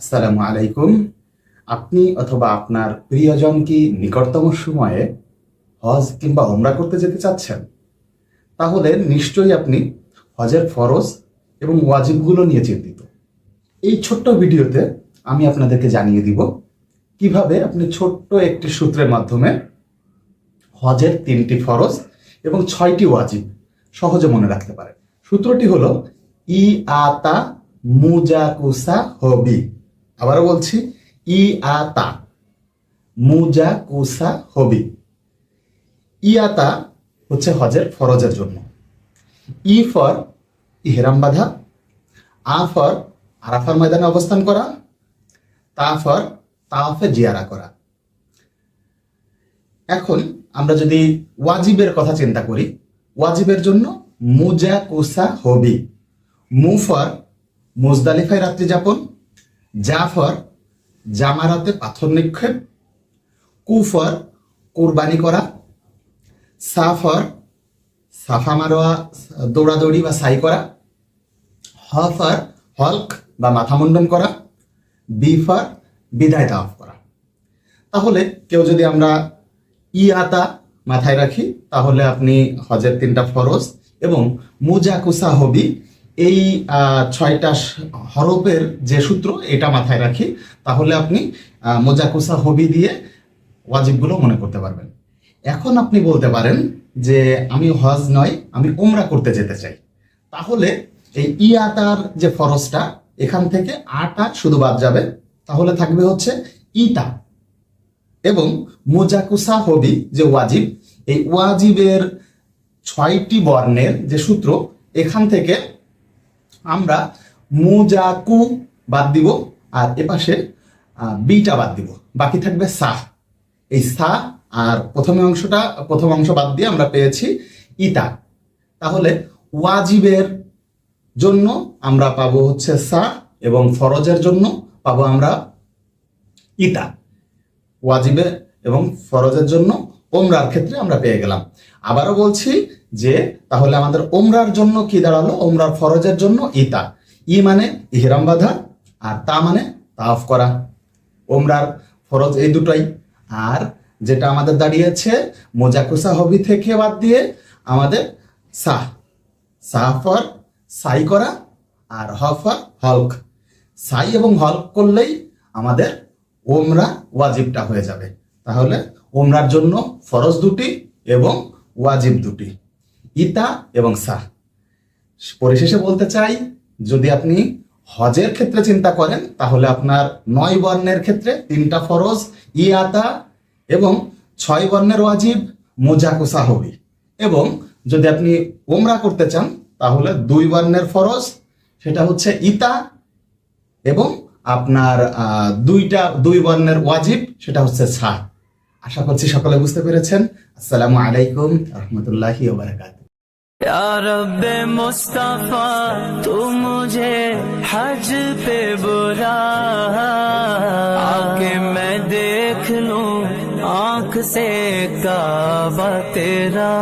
আসসালামু আলাইকুম। আপনি অথবা আপনার প্রিয়জন কি নিকটতম সময়ে হজ কিংবা ওমরা করতে যেতে চাচ্ছেন? তাহলে নিশ্চয়ই আপনি হজের ফরজ এবং ওয়াজিবগুলো নিয়ে চিন্তিত। এই ছোট্ট ভিডিওতে আমি আপনাদেরকে জানিয়ে দিব কীভাবে আপনি ছোট্ট একটি সূত্রের মাধ্যমে হজের তিনটি ফরজ এবং ছয়টি ওয়াজিব সহজে মনে রাখতে পারেন। সূত্রটি হলো ই আতা মুজাকুসা হবি আবারও বলছি ই আতা মুজাকুসা হবি। ইয়াতা হচ্ছে হজের ফরজের জন্য। ই ফর ইহরাম বাধা, আ ফর আরাফার ময়দানে অবস্থান করা, তা ফর তাওয়াফে জিয়ারা করা। এখন আমরা যদি ওয়াজিবের কথা চিন্তা করি, ওয়াজিবের জন্য মুজা কুসা, হবি। মু ফর মুজদালিফায় রাত্রি যাপন জাফর জামারাতে পাথর নিক্ষেপ, কুফর কোরবানি করা, সাফর সাফা মারোয়া, দৌড়াদৌড়ি বা সাই করা, হফর হল্ক বা মাথা মুন্ডন করা, বিফর বিদায় তাওয়াফ করা। তাহলে কেউ যদি আমরা ইয়াতা মাথায় রাখি, তাহলে আপনি হজের তিনটা ফরজ এবং মুজাকুসা হবি এই ছয়টা হরফের যে সূত্র এটা মাথায় রাখি, তাহলে আপনি মোজাকুসা হবি দিয়ে ওয়াজিবগুলো মনে করতে পারবেন। এখন আপনি বলতে পারেন যে আমি হজ নয়, আমি ওমরা করতে যেতে চাই। তাহলে এই ইয়াতার যে ফরজটা, এখান থেকে আটা শুধু বাদ যাবে, তাহলে থাকবে হচ্ছে ইতা এবং মোজাকুসা হবি যে ওয়াজিব, এই ওয়াজিবের ছয়টি বর্ণের যে সূত্র, এখান থেকে আমরা মুজাকু বাদ দিব, আর এপাশে বিটা বাদ দিব। বাকি থাকবে সা। এই সা আর প্রথম অংশটা, প্রথম অংশ বাদ দিয়ে আমরা পেয়েছি ইতা তাহলে ওয়াজিবের জন্য আমরা পাবো হচ্ছে সা এবং ফরজের জন্য পাবো আমরা ইতা ওয়াজিবে এবং ফরজের জন্য ওমরার ক্ষেত্রে আমরা পেয়ে গেলাম। আবারও বলছি যে, তাহলে আমাদের ওমরার জন্য কি দাঁড়াল? ওমরার ফরজের জন্য ইতা। ই মানে ইহরাম বাঁধা আর তা মানে তাফ করা। ওমরার ফরজ এই দুটোই। আর যেটা আমাদের দাঁড়িয়েছে মোজাকুসা হবি থেকে বাদ দিয়ে আমাদের সাহ। সাফর সাই করা আর হফর হল্ক। সাই এবং হল্ক করলেই আমাদের ওমরা ওয়াজিবটা হয়ে যাবে। তাহলে ওমরার জন্য ফরজ দুটি এবং ওয়াজিব দুটি। ইতা এবং সাহ পরিশেষে বলতে চাই, যদি আপনি হজের ক্ষেত্রে চিন্তা করেন, তাহলে আপনার নয় বর্ণের ক্ষেত্রে তিনটা ফরজ ইয়াতা এবং ছয় বর্ণের ওয়াজিব মোজাকুসা হবি এবং যদি আপনি ওমরা করতে চান, তাহলে দুই বর্ণের ফরজ, সেটা হচ্ছে ইতা এবং আপনার দুইটা, দুই বর্ণের ওয়াজিব, সেটা হচ্ছে ছা আশা করছি সকলে বুঝতে পেরেছেন। আসসালাম আলাইকুম রহমতুল্লাহি ওবারকাত রে মুস্তফা, তুমে হজ পে বুড়া মে দেখ আঁখ সে কাবা তেরা।